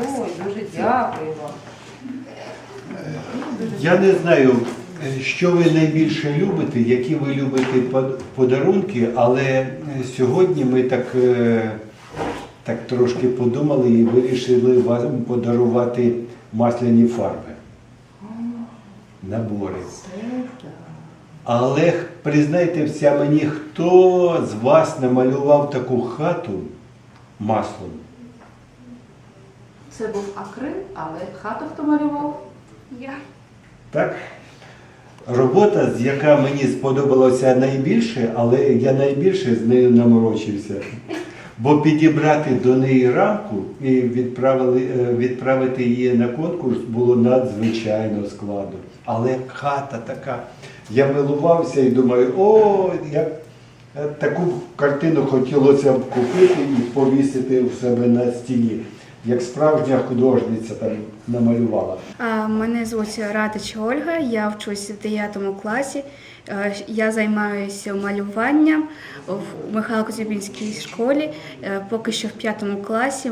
Ой, дуже дякую вам. Я не знаю, е, що ви найбільше любите, які ви любите подарунки, але е, сьогодні ми так, е, так трошки подумали і вирішили вам подарувати масляні фарби. Набори. Але признайтеся мені, хто з вас намалював таку хату маслом? Це був акрил, але хату хто малював? Я. Так? Робота, з яка мені сподобалася найбільше, але я найбільше з нею наморочився. Бо підібрати до неї рамку і відправили, е, відправити її на конкурс було надзвичайно складно. Але хата така. Я милувався і думаю, о, як таку картину хотілося б купити і повісити у себе на стіні, як справжня художниця там намалювала. Мене звуть Радич Ольга, я вчусь в 9 класі. Е, Я займаюся малюванням в Михайло-Козюбінській школі. Е, Поки що в 5 класі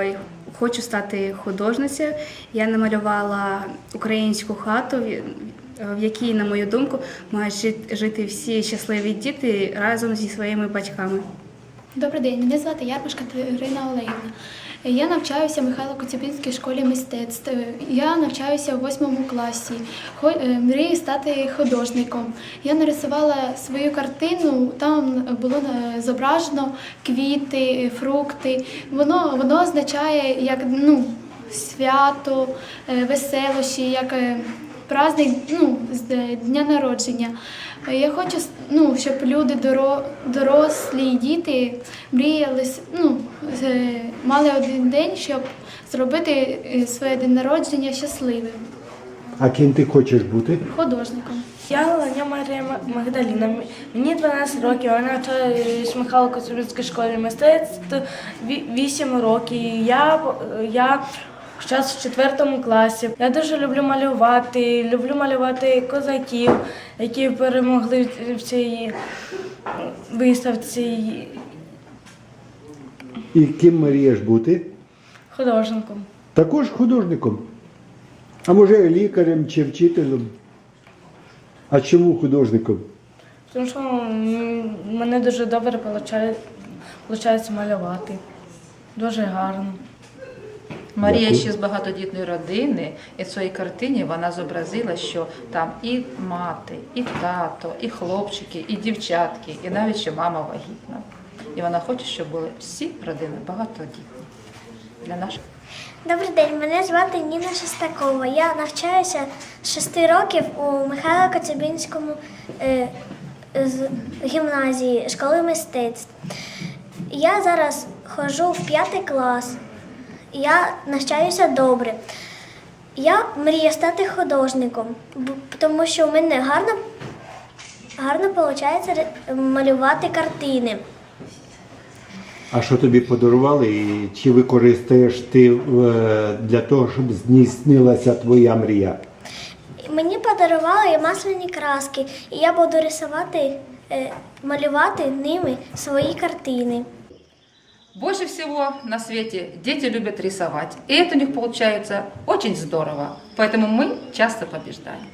Е, хочу стати художницею. Я намалювала українську хату, в- якій, на мою думку, мають жит- жити всі щасливі діти разом зі своїми батьками. Добрий день, мене звати Ярмаш Катерина Олегівна. Я навчаюся в Михайло Коцюбинській школі мистецтв. Я навчаюся у восьмому класі. Е, Мрію стати художником. Я нарисувала свою картину. Там було е, зображено квіти, фрукти. Воно воно означає як ну, свято, е, веселощі, як праздник ну, з дня народження. Я хочу, ну, щоб люди дорослі і діти мріяли, ну, мали один день, щоб зробити е, своє день народження щасливим А ким ти хочеш бути? художником. Я Ланя Марія Магдаліна. Мені 12 років, я навчаюсь в Михайло Коцюбинській школі мистецтв ві- 8 років. Я, я зараз в 4 класі. Я дуже люблю малювати, люблю малювати козаків, які перемогли в- в цій виставці І ким мрієш бути? художником. Також художником. А може лікарем чи вчителем? А чому художником? Тому що мене дуже добре виходить малювати. Дуже гарно. Марія ще з багатодітної родини, і в своїй картині вона зобразила, що там і мати, і тато, і хлопчики, і дівчатки, і навіть ще мама вагітна. І вона хоче, щоб були всі родини багатодітні для наших. Добрий день, мене звати Ніна Шестакова. Я навчаюся з 6 років у Михайло Коцюбинському е, з гімназії школи мистецтв. Я зараз ходжу в 5 клас. Я навчаюся добре. Я мрію стати художником, тому що у мене гарно, гарно виходить малювати картини. А що тобі подарували і чи використаєш ти е, для того, щоб здійснилася твоя мрія? Мені подарували масляні краски, і я буду рисувати, е, малювати ними свої картини. Больше всего на свете дети любят рисовать. И это у них получается очень здорово. Поэтому мы часто побеждаем.